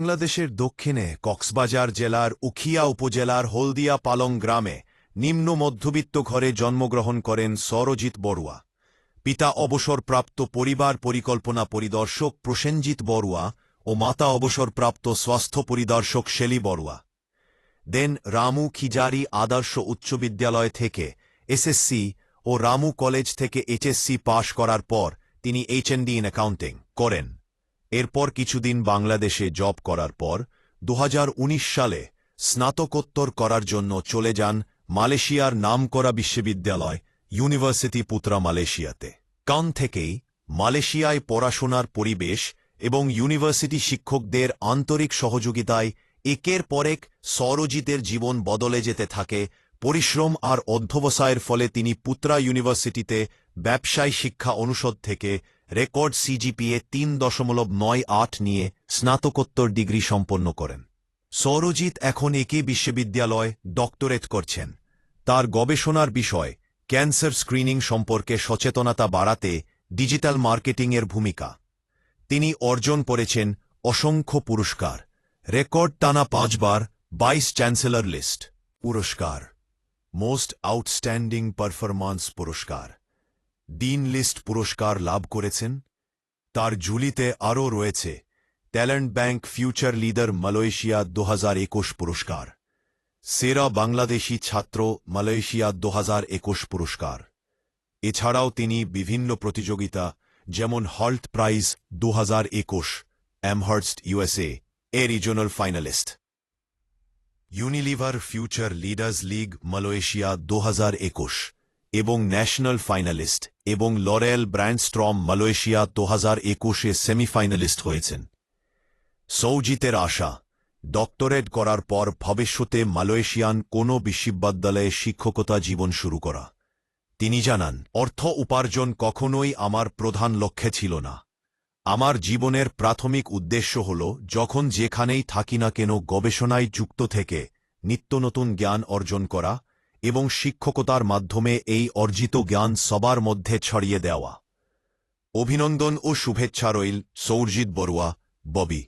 বাংলাদেশের দক্ষিণে কক্সবাজার জেলার উখিয়া উপজেলার হলদিয়া পালং গ্রামে নিম্ন মধ্যবিত্ত ঘরে জন্মগ্রহণ করেন সরজিৎ বড়ুয়া। পিতা অবসরপ্রাপ্ত পরিবার পরিকল্পনা পরিদর্শক প্রসেনজিৎ বড়ুয়া ও মাতা অবসরপ্রাপ্ত স্বাস্থ্য পরিদর্শক শেলি বড়ুয়া। দেন রামু খিজারি আদর্শ উচ্চ বিদ্যালয় থেকে এসএসসি ও রামু কলেজ থেকে এইচএসসি পাশ করার পর তিনি এইচএনডি ইন অ্যাকাউন্টিং করেন। এরপর কিছুদিন বাংলাদেশে জব করার পর দু হাজার উনিশ সালে স্নাতকোত্তর করার জন্য চলে যান মালয়েশিয়ার নামকরা বিশ্ববিদ্যালয় ইউনিভার্সিটি পুত্রা মালয়েশিয়াতে। কান থেকেই মালয়েশিয়ায় পড়াশোনার পরিবেশ এবং ইউনিভার্সিটি শিক্ষকদের আন্তরিক সহযোগিতায় একের পর এক সরজিতের জীবন বদলে যেতে থাকে, পরিশ্রম আর অধ্যবসায়ের ফলে তিনি পুত্রা ইউনিভার্সিটিতে ব্যবসায় শিক্ষা অনুষদ থেকে রেকর্ড সিজিপিএ তিন দশমলব নয় আট নিয়ে স্নাতকোত্তর ডিগ্রি সম্পন্ন করেন। সৌরজিৎ এখন একে বিশ্ববিদ্যালয় ডক্টরেট করছেন। তার গবেষণার বিষয়, ক্যান্সার স্ক্রিনিং সম্পর্কে সচেতনতা বাড়াতে ডিজিটাল মার্কেটিংয়ের ভূমিকা। তিনি অর্জন করেছেন অসংখ্য পুরস্কার। রেকর্ড টানা পাঁচবার বাইশ চ্যান্সেলর লিস্ট। পুরস্কার। মোস্ট আউটস্ট্যান্ডিং পারফরম্যান্স পুরস্কার। ডিন লিস্ট পুরস্কার লাভ করেছেন। তার ঝুলিতে আরও রয়েছে talent bank future leader Malaysia দু হাজার একুশ পুরস্কার। সেরা বাংলাদেশি ছাত্র মালয়েশিয়া দু হাজার একুশ পুরস্কার। এছাড়াও তিনি বিভিন্ন প্রতিযোগিতা যেমন হল্ট প্রাইজ দু হাজার একুশ অ্যামহার্স্ট ইউএসএ এ regional finalist Unilever future leaders league Malaysia দু একুশ। এবং ন্যাশনাল ফাইনালিস্ট এবং লরেল ব্র্যান্ডস্ট্রম মালয়েশিয়া দু হাজার একুশে সেমিফাইনালিস্ট হয়েছেন। সৌজিতের আশা, ডক্টরেট করার পর ভবিষ্যতে মালয়েশিয়ান কোনো বিশ্ববিদ্যালয়ে শিক্ষকতা জীবন শুরু করা। তিনি জানান, অর্থ উপার্জন কখনোই আমার প্রধান লক্ষ্যে ছিল না। আমার জীবনের প্রাথমিক উদ্দেশ্য হল, যখন যেখানেই থাকি না কেন গবেষণায় যুক্ত থেকে নিত্য নতুন জ্ঞান অর্জন করা এবং শিক্ষকতার মাধ্যমে এই অর্জিত জ্ঞান সবার মধ্যে ছড়িয়ে দেওয়া। অভিনন্দন ও শুভেচ্ছা রইল সৌরজিৎ বড়ুয়া, ববি।